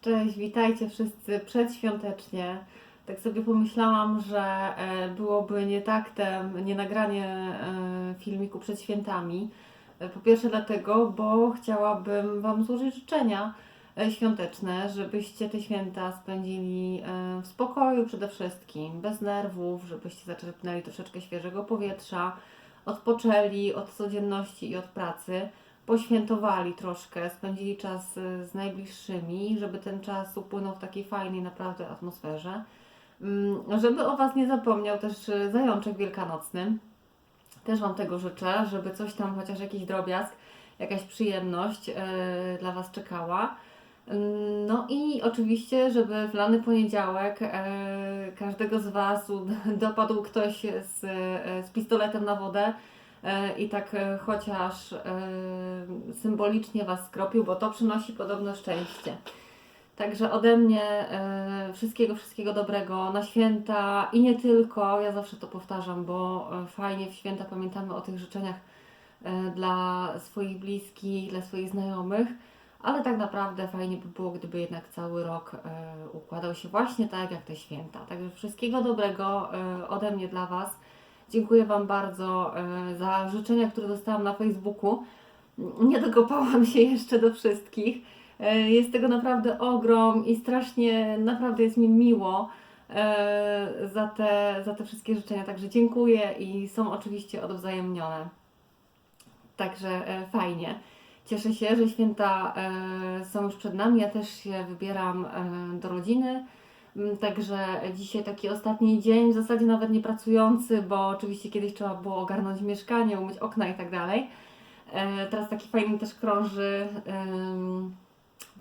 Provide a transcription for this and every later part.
Cześć, witajcie wszyscy przedświątecznie. Tak sobie pomyślałam, że e, byłoby nie taktem, nie nagranie e, filmiku przed świętami. E, Po pierwsze dlatego, bo chciałabym Wam złożyć życzenia świąteczne, żebyście te święta spędzili w spokoju przede wszystkim, bez nerwów, żebyście zaczerpnęli troszeczkę świeżego powietrza, odpoczęli od codzienności i od pracy poświętowali troszkę, spędzili czas z najbliższymi, żeby ten czas upłynął w takiej fajnej naprawdę atmosferze. Mm, Żeby o Was nie zapomniał też y, zajączek wielkanocny. Też Wam tego życzę, żeby coś tam, chociaż jakiś drobiazg, jakaś przyjemność y, dla Was czekała. Mm, No i oczywiście, żeby w lany poniedziałek e, każdego z Was dopadł ktoś z, e, z pistoletem na wodę e, i tak e, chociaż e, symbolicznie Was skropił, bo to przynosi podobno szczęście. Także ode mnie e, wszystkiego, wszystkiego dobrego na święta i nie tylko. Ja zawsze to powtarzam, bo e, fajnie w święta pamiętamy o tych życzeniach e, dla swoich bliskich, dla swoich znajomych, ale tak naprawdę fajnie by było, gdyby jednak cały rok e, układał się właśnie tak jak te święta. Także wszystkiego dobrego e, ode mnie dla Was. Dziękuję Wam bardzo e, za życzenia, które dostałam na Facebooku. Nie dokopałam się jeszcze do wszystkich. E, Jest tego naprawdę ogrom i strasznie, naprawdę jest mi miło e, za te, za te wszystkie życzenia. Także dziękuję i są oczywiście odwzajemnione. Także fajnie. Cieszę się, że święta są już przed nami. Ja też się wybieram do rodziny. Mm, Także dzisiaj taki ostatni dzień, w zasadzie nawet nie pracujący, bo oczywiście kiedyś trzeba było ogarnąć mieszkanie, umyć okna i tak dalej. E, Teraz taki fajny też krąży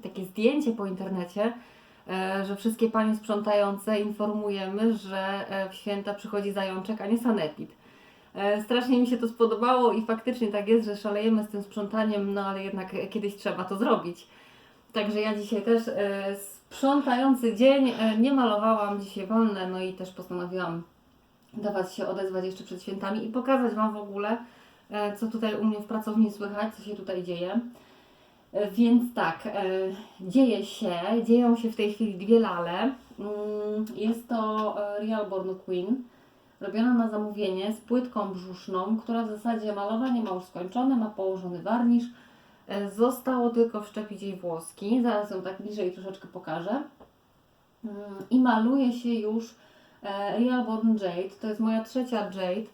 takie zdjęcie po internecie, e, że wszystkie panie sprzątające informujemy, że e, w święta przychodzi zajączek, a nie sanepid. Strasznie mi się to spodobało i faktycznie tak jest, że szalejemy z tym sprzątaniem, no ale jednak kiedyś trzeba to zrobić. Także ja dzisiaj też sprzątający dzień, e, nie malowałam dzisiaj wolne, no i też postanowiłam dawać się odezwać jeszcze przed świętami i pokazać Wam w ogóle, e, co tutaj u mnie w pracowni słychać, co się tutaj dzieje. E, Więc tak, dzieje się, dzieją się w tej chwili dwie lale. Mm, Jest to Real Born Queen, robiona na zamówienie z płytką brzuszną, która w zasadzie malowanie ma już skończone, ma położony warnisz. E, Zostało tylko wszczepić jej włoski. Zaraz ją tak bliżej troszeczkę pokażę. Mm, I maluje się już e, Real Jade. To jest moja trzecia Jade.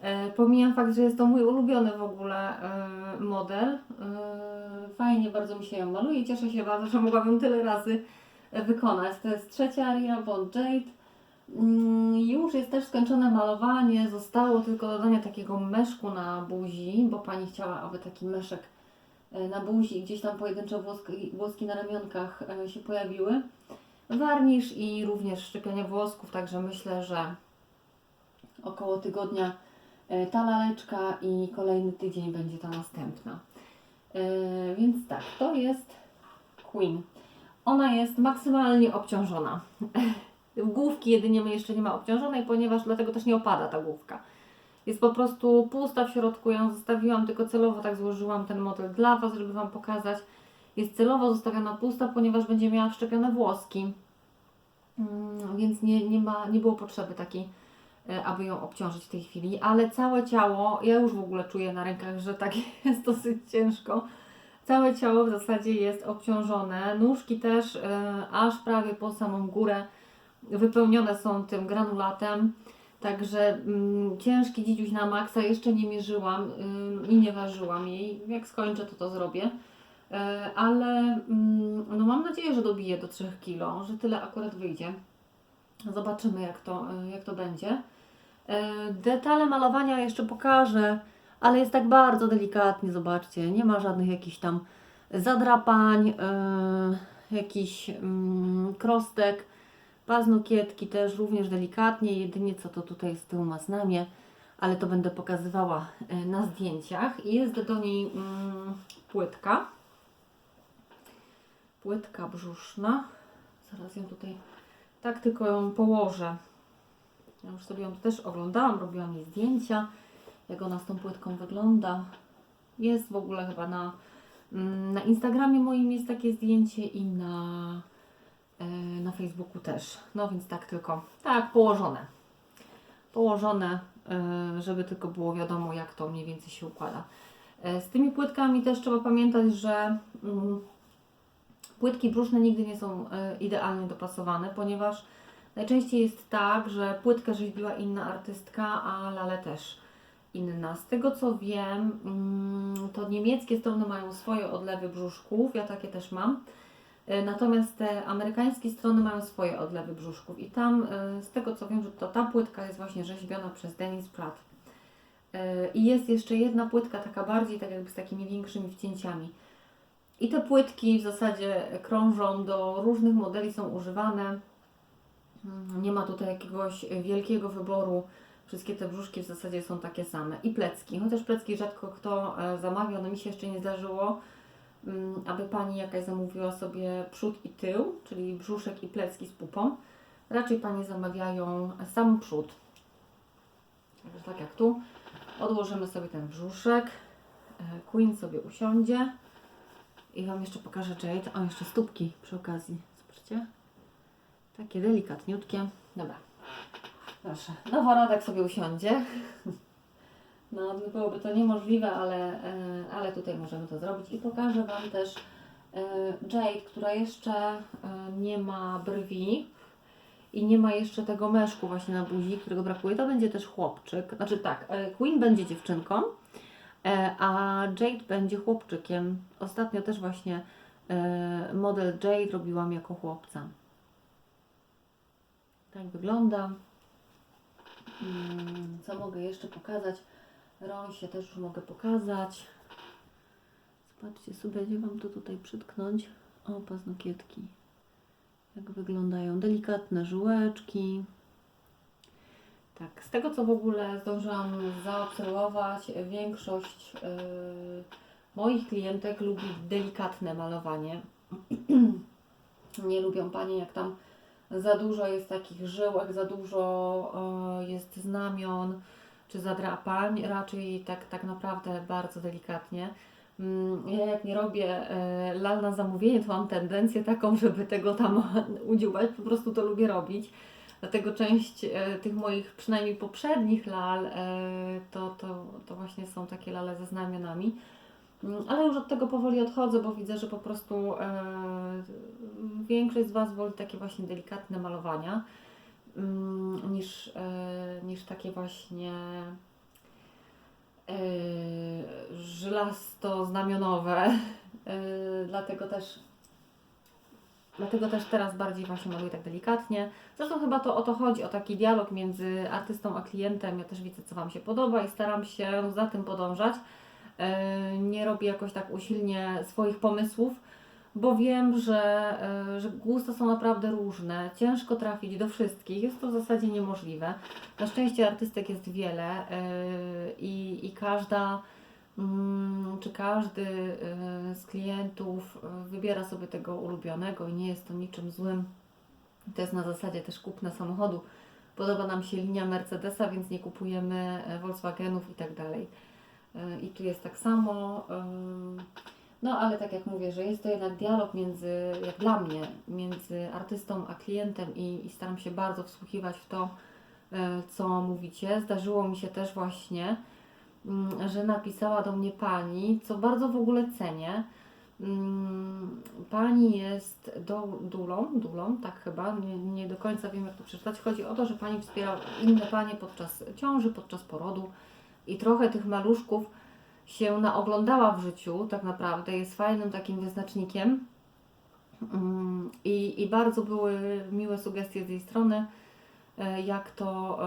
E, Pomijam fakt, że jest to mój ulubiony w ogóle model. Fajnie bardzo mi się ją maluje. Cieszę się bardzo, że mogłabym tyle razy wykonać. To jest trzecia Real Born Jade. Mm, Już jest też skończone malowanie. Zostało tylko dodanie takiego meszku na buzi, bo pani chciała, aby taki meszek na buzi gdzieś tam pojedyncze włoski, włoski na ramionkach e, się pojawiły. Warnisz i również szczepienie włosków, także myślę, że około tygodnia e, ta laleczka i kolejny tydzień będzie ta następna. E, Więc tak, to jest Queen. Ona jest maksymalnie obciążona. Główki jedynie my jeszcze nie ma obciążonej, ponieważ dlatego też nie opada ta główka. Jest po prostu pusta w środku, ja ją zostawiłam, tylko celowo tak złożyłam ten model dla Was, żeby Wam pokazać. Jest celowo zostawiona pusta, ponieważ będzie miała wszczepione włoski. Mm, Więc nie, nie, ma, nie było potrzeby takiej, e, aby ją obciążyć w tej chwili. Ale całe ciało, ja już w ogóle czuję na rękach, że tak jest dosyć ciężko. Całe ciało w zasadzie jest obciążone. Nóżki też e, aż prawie po samą górę wypełnione są tym granulatem. Także mm, ciężki dzidziuś na maksa jeszcze nie mierzyłam i nie ważyłam jej. Jak skończę, to to zrobię. E, ale mm, no mam nadzieję, że dobiję do 3 kg, że tyle akurat wyjdzie. Zobaczymy, jak to, e, jak to będzie. E, Detale malowania jeszcze pokażę, ale jest tak bardzo delikatnie, zobaczcie. Nie ma żadnych jakichś tam zadrapań, e, jakichś mm, krostek. Paznokietki też również delikatnie, jedynie co to tutaj z tyłu ma znamie, ale to będę pokazywała e, na zdjęciach. Jest do niej mm, płytka. Płytka brzuszna. Zaraz ją tutaj tak tylko ją położę. Ja już sobie ją też oglądałam, robiłam jej zdjęcia, jak ona z tą płytką wygląda. Jest w ogóle chyba na, mm, na Instagramie moim jest takie zdjęcie i na na Facebooku też. No więc tak tylko, tak, położone. Położone, e, żeby tylko było wiadomo, jak to mniej więcej się układa. E, Z tymi płytkami też trzeba pamiętać, że mm, płytki brzuszne nigdy nie są e, idealnie dopasowane, ponieważ najczęściej jest tak, że płytkę rzeźbiła inna artystka, a lale też inna. Z tego co wiem, mm, to niemieckie strony mają swoje odlewy brzuszków, ja takie też mam. E, Natomiast te amerykańskie strony mają swoje odlewy brzuszków i tam, e, z tego co wiem, że to ta płytka jest właśnie rzeźbiona przez Dennis Pratt. E, I jest jeszcze jedna płytka, taka bardziej, tak jakby z takimi większymi wcięciami. I te płytki w zasadzie krążą do różnych modeli, są używane. Mm, Nie ma tutaj jakiegoś wielkiego wyboru. Wszystkie te brzuszki w zasadzie są takie same. I plecki, chociaż plecki rzadko kto zamawia, no mi się jeszcze nie zdarzyło, aby pani jakaś zamówiła sobie przód i tył, czyli brzuszek i plecki z pupą. Raczej panie zamawiają sam przód. Tak jak tu. Odłożymy sobie ten brzuszek. E, Queen sobie usiądzie. I Wam jeszcze pokażę Jade. O, jeszcze stópki przy okazji. Zobaczcie. Takie delikatniutkie. Dobra. Proszę. Noworodek sobie usiądzie. No, byłoby to niemożliwe, ale, e, ale tutaj możemy to zrobić. I pokażę Wam też e, Jade, która jeszcze e, nie ma brwi i nie ma jeszcze tego meszku właśnie na buzi, którego brakuje. To będzie też chłopczyk. Znaczy tak, Queen będzie dziewczynką, a Jade będzie chłopczykiem. Ostatnio też właśnie model Jade robiłam jako chłopca. Tak wygląda. Mm, Co mogę jeszcze pokazać? Rąsie też już mogę pokazać. Zobaczcie sobie, gdzie Wam to tutaj przytknąć. O, paznokietki. Jak wyglądają. Delikatne żyłeczki. Tak, z tego co w ogóle zdążyłam zaobserwować, większość yy, moich klientek lubi delikatne malowanie. Nie lubią panie, jak tam za dużo jest takich żyłek, za dużo e, jest znamion czy zadrapań, raczej tak, tak naprawdę bardzo delikatnie. Mm, Ja jak nie robię e, lal na zamówienie, to mam tendencję taką, żeby tego tam udziałać, po prostu to lubię robić. Dlatego część e, tych moich przynajmniej poprzednich lal e, to, to, to właśnie są takie lale ze znamionami. Mm, Ale już od tego powoli odchodzę, bo widzę, że po prostu większość z Was woli takie właśnie delikatne malowania niż, e, niż takie właśnie e, żelasto-znamionowe. E, dlatego też Dlatego też teraz bardziej właśnie maluję tak delikatnie. Zresztą chyba to o to chodzi, o taki dialog między artystą a klientem. Ja też widzę, co Wam się podoba i staram się za tym podążać. Nie robię jakoś tak usilnie swoich pomysłów, bo wiem, że, e, że gusta są naprawdę różne. Ciężko trafić do wszystkich, jest to w zasadzie niemożliwe. Na szczęście artystek jest wiele e, i, i każda mm, czy każdy e, z klientów wybiera sobie tego ulubionego i nie jest to niczym złym. To jest na zasadzie też kupna samochodu. Podoba nam się linia Mercedesa, więc nie kupujemy Volkswagenów i tak dalej. I tu jest tak samo. No ale tak jak mówię, że jest to jednak dialog między, jak dla mnie, między artystą a klientem i, i staram się bardzo wsłuchiwać w to, e, co mówicie. Zdarzyło mi się też właśnie, mm, że napisała do mnie pani, co bardzo w ogóle cenię. Mm, Pani jest do, dulą, dulą, tak chyba, nie, nie do końca wiem jak to przeczytać. Chodzi o to, że Pani wspiera inne Panie podczas ciąży, podczas porodu i trochę tych maluszków się naoglądała w życiu, tak naprawdę, jest fajnym takim wyznacznikiem. Mm, I, I bardzo były miłe sugestie z jej strony, e, jak to,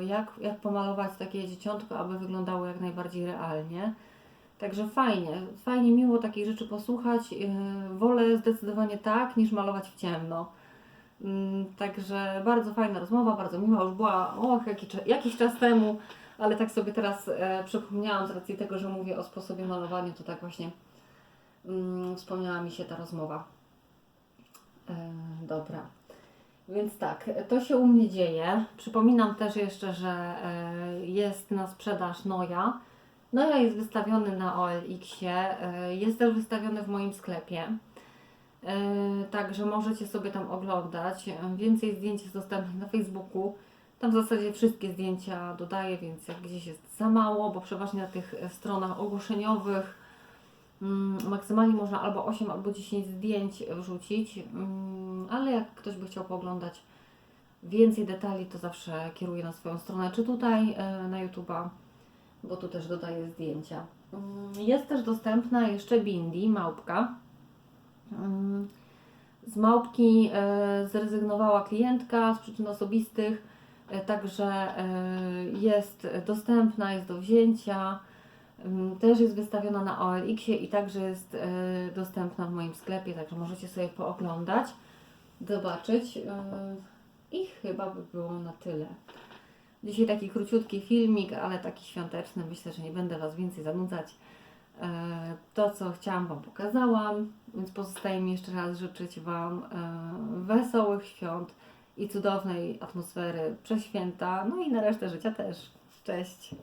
e, jak, jak pomalować takie dzieciątko, aby wyglądało jak najbardziej realnie. Także fajnie, fajnie miło takich rzeczy posłuchać. E, Wolę zdecydowanie tak, niż malować w ciemno. Mm, Także bardzo fajna rozmowa, bardzo miła. Już była och, jaki, cza- jakiś czas temu, ale tak sobie teraz e, przypomniałam z racji tego, że mówię o sposobie malowania, to tak właśnie mm, wspomniała mi się ta rozmowa. E, dobra. Więc tak, to się u mnie dzieje. Przypominam też jeszcze, że e, jest na sprzedaż Noja. Noja jest wystawiony na OLX-ie, e, jest też wystawiony w moim sklepie. E, Także możecie sobie tam oglądać. Więcej zdjęć jest dostępnych na Facebooku. Tam w zasadzie wszystkie zdjęcia dodaję, więc jak gdzieś jest za mało, bo przeważnie na tych e, stronach ogłoszeniowych mm, maksymalnie można albo 8, albo 10 zdjęć wrzucić, Mm, ale jak ktoś by chciał pooglądać więcej detali, to zawsze kieruję na swoją stronę, czy tutaj e, na YouTube'a, bo tu też dodaję zdjęcia. Mm, Jest też dostępna jeszcze Bindi, małpka. Z małpki e, zrezygnowała klientka z przyczyn osobistych, także e, jest dostępna, jest do wzięcia. Też jest wystawiona na OLX-ie i także jest e, dostępna w moim sklepie, także możecie sobie pooglądać, zobaczyć. e, I chyba by było na tyle. Dzisiaj taki króciutki filmik, ale taki świąteczny. Myślę, że nie będę Was więcej zanudzać. E, To, co chciałam Wam pokazałam, więc pozostaje mi jeszcze raz życzyć Wam e, wesołych świąt i cudownej atmosfery przez święta, no i na resztę życia też. Cześć!